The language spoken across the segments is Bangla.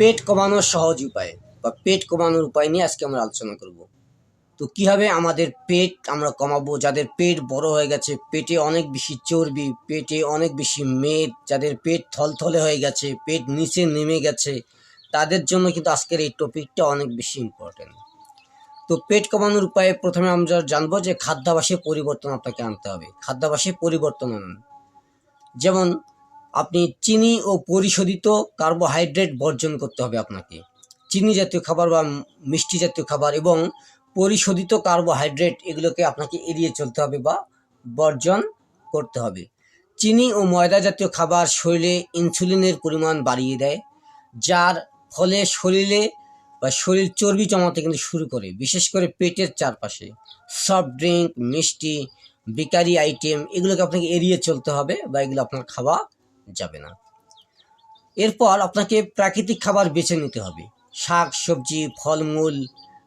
পেট কমানোর সহজ উপায় বা পেট কমানোর উপায় নিয়ে আজকে আমরা আলোচনা করব। তো কীভাবে আমাদের পেট আমরা কমাবো? যাদের পেট বড় হয়ে গেছে, পেটে অনেক বেশি চর্বি, পেটে অনেক বেশি মেদ, যাদের পেট থলথলে হয়ে গেছে, পেট নিচে নেমে গেছে, তাদের জন্য কিন্তু আজকের এই টপিকটা অনেক বেশি ইম্পর্টেন্ট তো পেট কমানোর উপায়ে প্রথমে আমরা জানব যে খাদ্যাভাসে পরিবর্তন আপনাকে আনতে হবে। খাদ্যাভাসে পরিবর্তন আনুন। যেমন আপনি চিনি ও পরিশোধিত কার্বোহাইড্রেট বর্জন করতে হবে আপনাকে। চিনি জাতীয় খাবার বা মিষ্টি জাতীয় খাবার এবং পরিশোধিত কার্বোহাইড্রেট এগুলোকে আপনাকে এড়িয়ে চলতে হবে বা বর্জন করতে হবে। চিনি ও ময়দা জাতীয় খাবার শরীরে ইনসুলিনের পরিমাণ বাড়িয়ে দেয়, যার ফলে শরীরে বা শরীর চর্বি জমাতে কিন্তু শুরু করে, বিশেষ করে পেটের চারপাশে। সফট ড্রিঙ্ক, মিষ্টি, বেকারি আইটেম এগুলোকে আপনাকে এড়িয়ে চলতে হবে বা এগুলো আপনার খাওয়া যাবে না। এরপর আপনাকে প্রাকৃতিক খাবার বেছে নিতে হবে। শাক, সবজি, ফলমূল,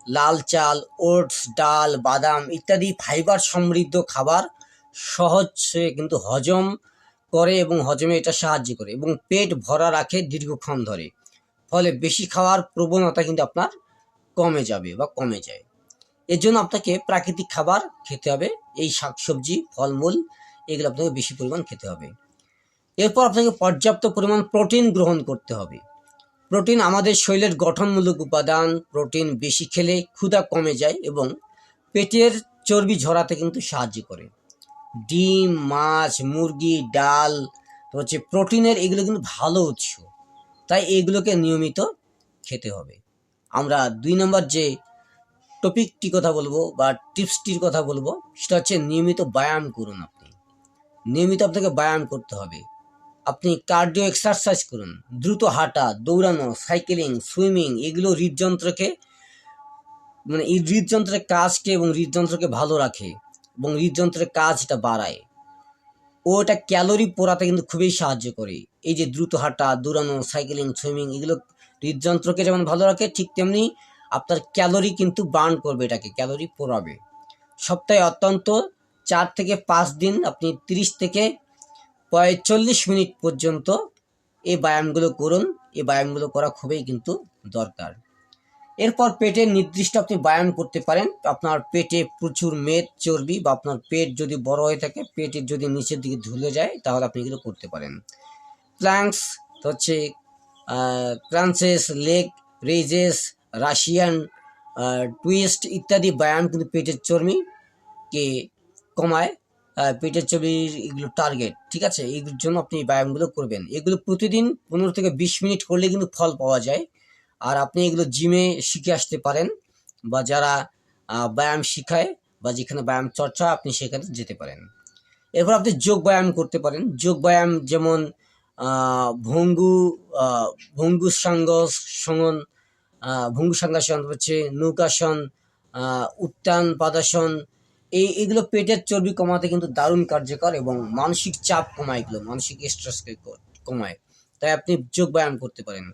লাল চাল, ওটস, ডাল, বাদাম ইত্যাদি ফাইবার সমৃদ্ধ খাবার সহজ কিন্তু হজম করে এবং হজমে এটা সাহায্য করে এবং পেট ভরা রাখে দীর্ঘক্ষণ ধরে। ফলে বেশি খাওয়ার প্রবণতা কিন্তু আপনার কমে যাবে বা কমে যায়। এর জন্য আপনাকে প্রাকৃতিক খাবার খেতে হবে। এই শাকসবজি ফলমূল এগুলো আপনাকে বেশি পরিমাণ খেতে হবে। এরপর আপনাকে পর্যাপ্ত পরিমাণ প্রোটিন গ্রহণ করতে হবে। প্রোটিন আমাদের শরীরের গঠনমূলক উপাদান, প্রোটিন বেশি খেলে ক্ষুধা কমে যায় এবং পেটের চর্বি ঝরাতে কিন্তু সাহায্য করে। ডিম, মাছ, মুরগি, ডাল হচ্ছে প্রোটিনের এগুলো কিন্তু ভালো উৎস। তাই এগুলোকে নিয়মিত খেতে হবে। আমরা দুই নম্বর যে টপিকটি কথা বলব বা টিপসটির কথা বলব, সেটা হচ্ছে নিয়মিত ব্যায়াম করুন আপনি। নিয়মিত আপনাকে ব্যায়াম করতে হবে। আপনি কার্ডিও এক্সারসাইজ করুন, দ্রুত হাঁটা, দৌড়ানো সাইকেলিং সুইমিং এগুলো হৃদযন্ত্রকে মানে এই হৃদযন্ত্রের কাজকে এবং হৃদযন্ত্রকে ভালো রাখে এবং হৃদযন্ত্রের কাজ এটা বাড়ায়। ও এটা ক্যালোরি পোড়াতে কিন্তু খুবই সাহায্য করে। এই যে দ্রুত হাঁটা, দৌড়ানো সাইকেলিং সুইমিং এগুলো হৃদযন্ত্রকে যেমন ভালো রাখে, ঠিক তেমনি আপনার ক্যালোরি কিন্তু বার্ন করবে এটাকে ক্যালোরি পোড়াবে। সপ্তাহে অত্যন্ত চার থেকে পাঁচ দিন আপনি তিরিশ থেকে পঁয়তাল্লিশ মিনিট পর্যন্ত এই ব্যায়ামগুলো করুন। এই ব্যায়ামগুলো করা খুবই কিন্তু দরকার। এরপর পেটের নির্দিষ্ট আপনি ব্যায়াম করতে পারেন। আপনার পেটে প্রচুর মেদ, চর্বি বা আপনার পেট যদি বড় হয়ে থাকে পেটের যদি নিচের দিকে ধুলে যায়, তাহলে আপনি এগুলো করতে পারেন। প্ল্যাঙ্কস হচ্ছে crunches, leg raises Russian twist ইত্যাদি ব্যায়াম কিন্তু পেটের চর্বিকে কমায়। পেটের চর্বির এগুলো টার্গেট ঠিক আছে? এগুলোর জন্য আপনি ব্যায়ামগুলো করবেন। এগুলো প্রতিদিন পনেরো থেকে বিশ মিনিট করলে কিন্তু ফল পাওয়া যায়। আর আপনি এগুলো জিমে শিখে আসতে পারেন বা যারা ব্যায়াম শিখায় বা যেখানে ব্যায়াম চর্চা, আপনি সেখানে যেতে পারেন। এরপর আপনি যোগ ব্যায়াম করতে পারেন। যোগ ব্যায়াম যেমন ভঙ্গু ভঙ্গু সাঙ্গ সঙ্গন ভঙ্গু সাঙ্গাসন হচ্ছে নৌকাসন উত্তান পাদাসন এই, এগুলো পেটের চর্বি কমাতে কিন্তু দারুণ কার্যকর এবং মানসিক চাপ কমায় এগুলো, মানসিক স্ট্রেসকে কমায়। তাই আপনি যোগ ব্যায়াম করতে পারেন।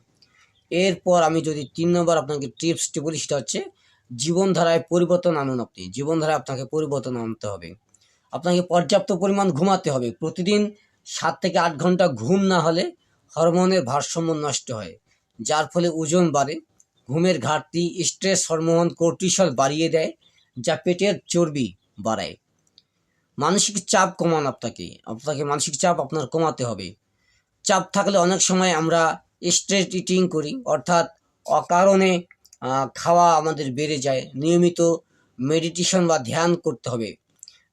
এরপর আমি যদি তিন নম্বর আপনাকে টিপসটি বলি, সেটা হচ্ছে জীবনধারায় পরিবর্তন আনুন আপনি। জীবনধারায় আপনাকে পরিবর্তন আনতে হবে। আপনাকে পর্যাপ্ত পরিমাণ ঘুমাতে হবে। প্রতিদিন সাত থেকে আট ঘণ্টা ঘুম না হলে হরমোনের ভারসাম্য নষ্ট হয়, যার ফলে ওজন বাড়ে। ঘুমের ঘাটতি স্ট্রেস হরমোন কোর্টিসল বাড়িয়ে দেয়, যা পেটের চর্বি বাড়ায়। মানসিক চাপ কমান আপনাকে। আপনাকে মানসিক চাপ আপনার কমাতে হবে। চাপ থাকলে অনেক সময় আমরা স্ট্রেস ইটিং করি। অর্থাৎ অকারণে খাওয়া আমাদের বেড়ে যায়। নিয়মিত মেডিটেশন বা ধ্যান করতে হবে।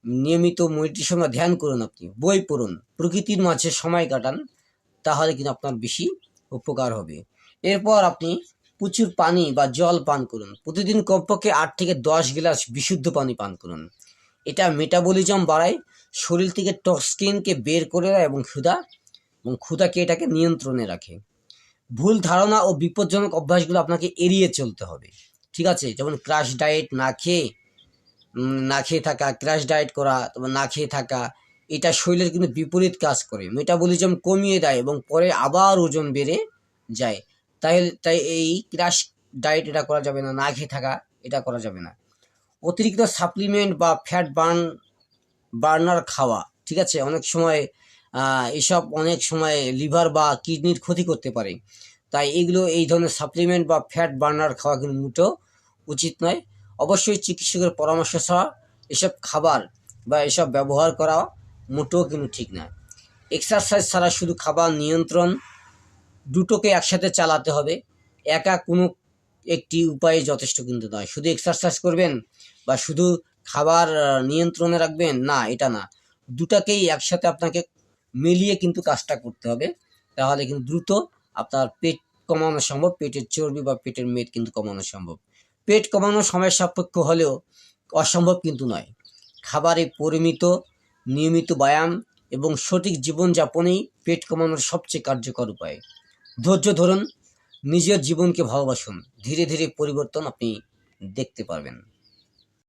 নিয়মিত মেডিটেশন বা ধ্যান করুন আপনি। বই পড়ুন। প্রকৃতির মাঝে সময় কাটান। তাহলে কিন্তু আপনার বেশি উপকার হবে। এরপর আপনি প্রচুর পানি বা জল পান করুন। প্রতিদিন কমপক্ষে আট থেকে দশ গ্লাস বিশুদ্ধ পানি পান করুন। এটা মেটাবলিজম বাড়ায়, শরীর থেকে টক্সিনকে বের করে দেয় এবং ক্ষুধা, এবং ক্ষুধাকে এটাকে নিয়ন্ত্রণে রাখে। ভুল ধারণা ও বিপজ্জনক অভ্যাসগুলো আপনাকে এড়িয়ে চলতে হবে, ঠিক আছে? যেমন ক্রাশ ডায়েট না খেয়ে না খেয়ে থাকা ক্রাশ ডায়েট করা, তারপর না খেয়ে থাকা, এটা শরীরের কিন্তু বিপরীত কাজ করে। মেটাবলিজম কমিয়ে দেয় এবং পরে আবার ওজন বেড়ে যায়। তাই তাই এই ক্রাশ ডায়েট এটা করা যাবে না না খেয়ে থাকা এটা করা যাবে না। অতিরিক্ত সাপ্লিমেন্ট বা ফ্যাট বার্ন বার্নার খাওয়া, ঠিক আছে? অনেক সময় এসব অনেক সময় লিভার বা কিডনির ক্ষতি করতে পারে। তাই এগুলো, এই ধরনের সাপ্লিমেন্ট বা ফ্যাট বার্নার খাওয়া কিন্তু মোটেও উচিত নয়। অবশ্যই চিকিৎসকের পরামর্শ ছাড়া এসব খাবার বা এসব ব্যবহার করা মোটেও কিন্তু ঠিক নয়। এক্সারসাইজ ছাড়া শুধু খাবার নিয়ন্ত্রণ, দুটোকে একসাথে চালাতে হবে। একা কোনো একটি উপায়ে যথেষ্ট কিন্তু নয়। শুধু এক্সারসাইজ করবেন বা শুধু খাবার নিয়ন্ত্রণে রাখবেন, না, এটা না। দুটাকেই একসাথে আপনাকে মিলিয়ে কিন্তু কাজটা করতে হবে। তাহলে কিন্তু দ্রুত আপনার পেট কমানো সম্ভব, পেটের চর্বি বা পেটের মেদ কিন্তু কমানো সম্ভব। পেট কমানো সময় সাপেক্ষ হলেও অসম্ভব কিন্তু নয়। খাবারে পরিমিত, নিয়মিত ব্যায়াম এবং সঠিক জীবনযাপনেই পেট কমানোর সবচেয়ে কার্যকর উপায়। ধৈর্য ধরুন নিজের জীবনকে ভালোবাসুন। ধীরে ধীরে পরিবর্তন আপনি দেখতে পারবেন।